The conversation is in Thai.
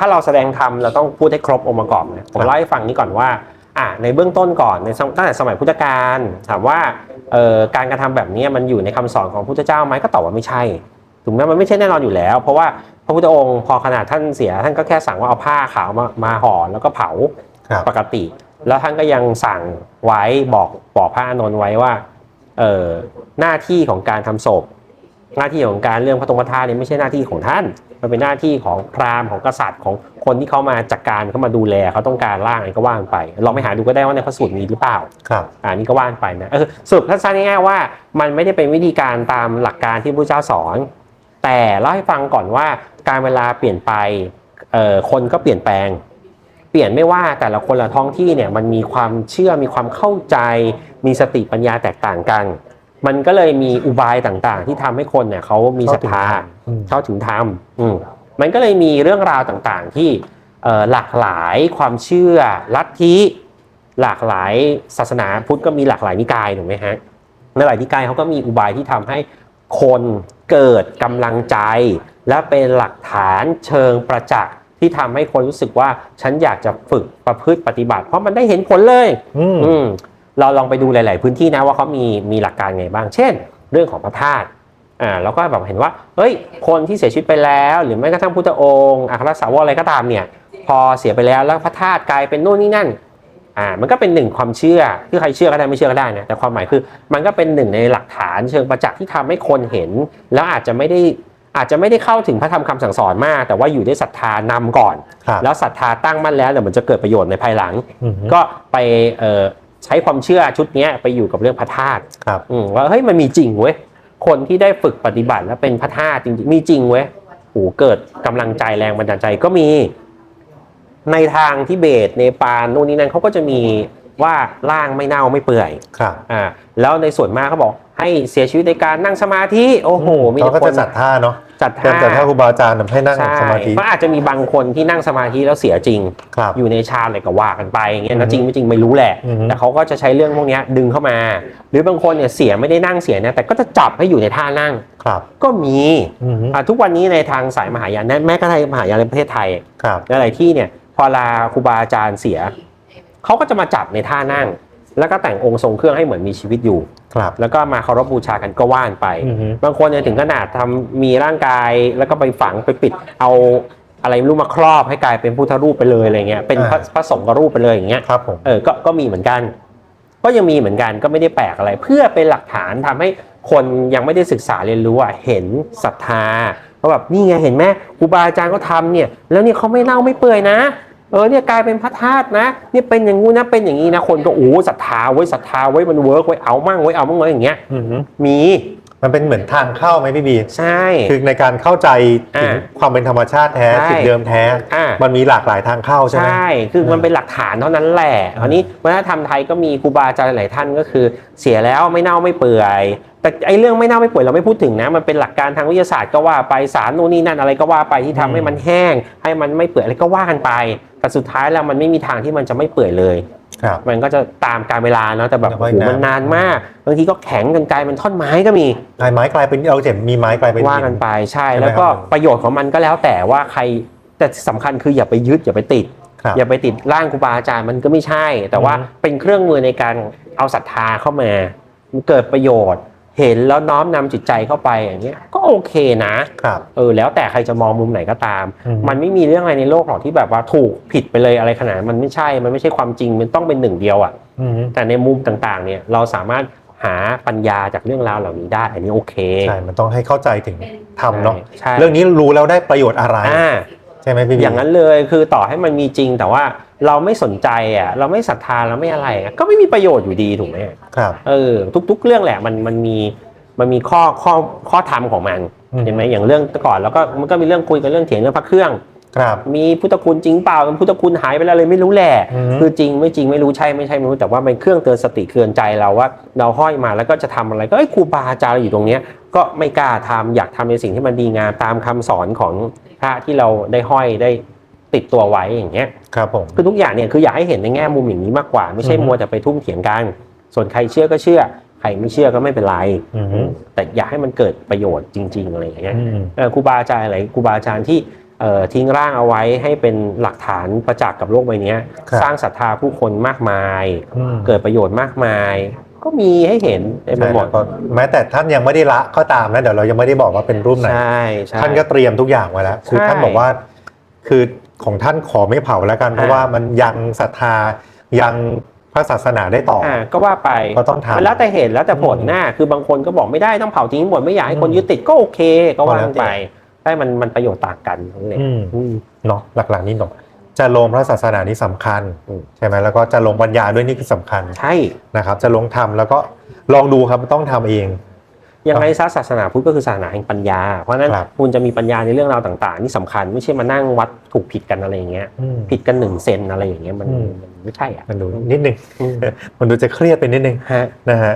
ถ้าเราแสดงธรรมเราต้องพูดให้ครบองค์ประกอบนะผมครับเล่าให้ฟังนี้ก่อนว่าอ่าในเบื้องต้นก่อนในสมตั้งแต่สมัยพุทธกาลถามว่าเอ่อการกระทำแบบนี้มันอยู่ในคำสอนของพุทธเจ้าไหมก็ตอบว่าไม่ใช่ถูกไหมมันไม่ใช่แน่นอนอยู่แล้ว เพราะว่าพระพุทธองค์พอขนาดท่านเสียท่านก็แค่สั่งว่าเอาผ้าขาวมามาห่อแล้วก็เผาครับปกติ แล้วท่านก็ยังสั่งไว้บอกบอกพระอานนท์ไว้ว่าเอ่อหน้าที่ของการทำศพ หน้าที่ของการเรื่องพระตรงพระธาตุเนี่ยไม่ใช่หน้าที่ของท่าน มันเป็นหน้าที่ของพราหมณ์ของกษัตริย์ของคนที่เขามาจัดการเขามาดูแลเขาต้องการร่างอะไรก็ว่านไปลองไปหาดูก็ได้ว่าในพระสูตรมีหรือเปล่าครับอ่านี่ก็ว่านไปนะเออสรุปสั้นๆง่ายๆว่า มันไม่ได้เป็นวิธีการตามหลักการที่พระเจ้าสอน แต่เล่าให้ฟังก่อนว่าการเวลาเปลี่ยนไปเอ่อคนก็เปลี่ยนแปลง เปลี่ยนไม่ว่าแต่ละคนละท้องที่เนี่ยมันมีความเชื่อมีความเข้าใจ มีสติปัญญาแตกต่างกัน มันก็เลยมีอุบายต่างๆ ที่ทำให้คนเนี่ยเขามีศรัทธาอืมเข้าถึงธรรมอืมมันก็เลยมีเรื่องราวต่างๆที่เอ่อหลากหลายความเชื่อลัทธิหลากหลายศาสนาพุทธก็มีหลากหลายนิกายถูกไหมฮะในหลายนิกายเขาก็มีอุบายที่ทำให้คนเกิดกำลังใจ และเป็นหลักฐานเชิงประจักษ์ที่ทำให้คนรู้สึกว่าฉันอยากจะฝึกประพฤติปฏิบัติ เพราะมันได้เห็นผลเลย อืมอืม เราลองไปดูหลาย ๆ พื้นที่นะว่าเขามีมีหลักการไงบ้าง เช่น เรื่องของพระธาตุอ่าเราก็แบบเห็นว่าเฮ้ยคนที่เสียชีวิตไปแล้ว หรือแม้กระทั่งพุทธองค์อัครสาวกอะไรก็ตามเนี่ยพอเสียไปแล้วแล้วพระธาตุกลายเป็นนู่นนี่นั่นอ่ามันก็เป็นหนึ่งความเชื่อคือใครเชื่อก็ได้ไม่เชื่อก็ได้นะแต่ความหมายคือ มันก็เป็นหนึ่งในหลักฐานเชิงประจักษ์ที่ทำให้คนเห็น แล้วอาจจะไม่ได้อาจจะไม่ได้เข้าถึงพระธรรมคำสั่งสอนมาก แต่ว่าอยู่ด้วยศรัทธานำก่อนครับแล้วศรัทธาตั้งมั่นแล้วเดี๋ยวมันจะเกิดประโยชน์ในภายหลังอืมก็ไปเอ่อ ใช้ความเชื่อชุดเนี้ยไปอยู่กับเรื่องพระธาตุครับอืมว่าเฮ้ยมันมีจริงเว้ยคนที่ได้ฝึกปฏิบัติแล้วเป็นพระธาตุจริงๆมีจริงเว้ยโอ้เกิดกำลังใจแรงบันดาลใจก็มี ในทางทิเบตเนปาลนู่นนี่นั่นเขาก็จะมีว่าร่างไม่เน่าไม่เปื่อยครับอ่าแล้วในส่วนมากเขาบอกให้เสียชีวิตในการนั่งสมาธิโอ้โหมีเขาแต่ก็คจะนจัดท่าเนาะ จัดเตรียมท่าจัดท่าครูบาอาจารย์ให้นั่งใช่สมาธิเพราะอาจจะมีบางคนที่นั่งสมาธิแล้วเสียจริง ครับ อยู่ในฌานอะไรก็ว่ากันไปอย่างเงี้ยอือนะฮึจริงไม่จริงไม่รู้แหละ อือฮึ แต่เขาก็จะใช้เรื่องพวกเนี้ยดึงเข้ามา หรือบางคนเนี่ยเสียไม่ได้นั่งเสียนะแต่ก็จะจับให้อยู่ในท่านั่งครับก็มีอืมอะทุกวันนี้ในทางสายมหายานแม้กระทั่งมหายานในประเทศไทย ครับ หลายๆที่เนี่ยพอลาครูบาอาจารย์เสีย เขาก็จะมาจับในท่านั่ง แล้วก็แต่งองค์ทรงเครื่องให้เหมือนมีชีวิตอยู่ ครับ แล้วก็มาเคารพบูชากันก็ว่านไป อือฮึ บางคนเนี่ยถึงขนาดทำมีร่างกายแล้วก็ไปฝังไปปิดเอาอะไรไม่รู้มาครอบให้กลายเป็นพุทธรูปไปเลยอะไรเงี้ยเป็นพระพระสงฆ์รูปไปเลยอย่างเงี้ย ครับผม เออก็ก็มีเหมือนกัน ก็ยังมีเหมือนกันก็ไม่ได้แปลกอะไร เพื่อเป็นหลักฐานทำให้คนยังไม่ได้ศึกษาเรียนรู้อะเห็นศรัทธาว่าแบบนี่ไงเห็นไหมครูบาอาจารย์ก็ทำเนี่ย แล้วเนี่ยเขาไม่เน่าไม่เปื่อยนะ เออเนี่ยกลายเป็นพระธาตุนะเนี่ยเป็นอย่างงู้นนะเป็นอย่างนี้นะคนก็โอ้ศรัทธาไว้ยศรัทธาไว้ยมันเวิร์กไว้ยเอามั่งไว้ยเอามั่งไว้ยอย่างเงี้ยอืมมีมันเป็นเหมือนทางเข้าไหมพี่บีใช่ คือในการเข้าใจถึงอ่าความเป็นธรรมชาติแท้ใช่จุดเดิมแท้อ่ามันมีหลากหลายทางเข้าใช่ไหมใช่ คือมันเป็นหลักฐานเท่านั้นแหละอันนี้วัฒนธรรมไทยก็มีครูบาอาจารย์หลายท่านก็คือ เสียแล้วไม่เน่าไม่เปื่อย แต่ไอ้เรื่องไม่เน่าไม่เปื่อยเราไม่พูดถึงนะ มันเป็นหลักการทางวิทยาศาสตร์ก็ว่าไปสารนู่นนี่นั่นอะไรก็ว่าไปที่ทำให้มันแห้ง ให้มันไม่เปื่อยอะไรก็ว่ากันไป แต่สุดท้ายแล้วมันไม่มีทางที่มันจะไม่เปื่อยเลยครับมันก็จะตามการเวลาเนาะแต่แบบแล้วโอ้ก็โหอีกนานมันนานมากบางทีก็แข็งจนกลายเป็นท่อนไม้ก็มีไม้ไม้กลายเป็นเราเห็นมีไม้กลายเป็นว่าหิกันไปใช่ใช่ไหมแล้วก็ครับประโยชน์ของมันก็แล้วแต่ว่าใครแต่สำคัญคืออย่าไปยึดอย่าไปติดครับอย่าไปติดร่างครูบาอาจารย์มันก็ไม่ใช่ แต่ว่าอืมเป็นเครื่องมือในการเอาศรัทธาเข้ามามันเกิดประโยชน์ เห็นแล้วน้อมนำจิตใจเข้าไปอย่างเงี้ยก็โอเคนะครับเออแล้วแต่ใครจะมองมุมไหนก็ตามอืมมันไม่มีเรื่องอะไรในโลกหรอกที่แบบว่าถูกผิดไปเลยอะไรขนาดนั้นมันไม่ใช่มันไม่ใช่ความจริงมันต้องเป็นหนึ่งเดียวอะอืมแต่ในมุมต่างๆ เนี่ยเราสามารถหาปัญญาจากเรื่องราวเหล่านี้ได้ อันนี้โอเคใช่มันต้องให้เข้าใจถึงธรรมเนาะใช่เรื่องนี้รู้แล้วได้ประโยชน์อะไรอ่าใช่ไหมพี่บีอย่างนั้นเลยคือต่อให้มันมีจริง แต่ว่าเราไม่สนใจอะเราไม่ศรัทธาเราไม่อะไรอะก็ไม่มีประโยชน์อยู่ดีถูกไหมครับเออทุก ๆ เรื่องแหละมันมันมีมันมีข้อข้อข้อธรรมของมันอืมเห็นไหมอย่างเรื่องก่อนแล้วก็มันก็มีเรื่องคุยกันเรื่องเถียงเรื่องพระเครื่อง ครับ มีพุทธคุณจริงเปล่าพุทธคุณหายไปแล้วเลยไม่รู้แหละอืมคือจริงไม่จริงไม่รู้ใช่ไม่ใช่ไม่รู้แต่ว่าเป็นเครื่องเตือนสติเตือนใจเราว่า เราห้อยมาแล้วก็จะทำอะไรก็ไอ้ยครูบาอาจารย์เราอยู่ตรงเนี้ยก็ไม่กล้าทำอยากทำในสิ่งที่มันดีงามตามคำสอนของพระที่เราได้ห้อยได้ติดตัวไว้อย่างเงี้ยครับผมคือทุกอย่างเนี่ยคืออยากให้เห็นในแง่มุมอย่างนี้มากกว่า ไม่ใช่อือฮึมัวแต่ไปทุ่มเถียงกัน ส่วนใครเชื่อก็เชื่อใครไม่เชื่อก็ไม่เป็นไรอืมแต่อยากให้มันเกิดประโยชน์จริง ๆ อะไรอย่างเงี้ยอืมเออครูบาอาจารย์อะไรครูบาอาจารย์ที่เอ่อ ทิ้งร่างเอาไว้ให้เป็นหลักฐานประจักษ์กับโลกใบเนี้ยครับสร้างศรัทธาผู้คนมากมายอืมเกิดประโยชน์มากมาย ก็มีให้เห็นเต็มไปใช่หมดแล้วก็แม้แต่ท่านยังไม่ได้ละก็ตามนะเดี๋ยวเรายังไม่ได้บอกว่าเป็นรูปไหนใช่ใช่ท่านก็เตรียมทุกอย่างไว้แล้วคือใช่ท่านบอกว่า คือของท่านขอไม่เผาแล้วกันเพราะอ่าว่ามันยังศรัทธายังพระศาสนาได้ต่อออ่าก็ว่าไปก็ต้องทำแล้วแต่เหตุแล้วแต่ผลอืมหน้าคือบางคนก็บอกไม่ได้ต้องเผาทิ้งหมดไม่อยากให้คนอืมยึดติดก็โอเค ก็ว่าก็แล้วกันแต่ไป ได้มันมันประโยชน์ต่างกันนั่นแหละอืมอืมเนาะหลักๆนี่เนาะจะลงพระศาสนานี่สำคัญอืมใช่ไหมแล้วก็จะลงปัญญาด้วยนี่คือสำคัญใช่นะครับ จะลงธรรมแล้วก็ลองดูครับต้องทำเองยังไงซะศาสนาพุทธก็คือศาสนาแห่งปัญญา เพราะฉะนั้นครับคุณจะมีปัญญาในเรื่องราวต่าง ๆ นี่สำคัญไม่ใช่มานั่งวัดถูกผิดกันอะไรอย่างเงี้ยอืมผิดกันหนึ่งเซนอะไรอย่างเงี้ยมันอืมมันไม่ใช่อะมันดูนิดนึงอืมมันดูจะเครียดไปนิดนึงฮะนะฮะ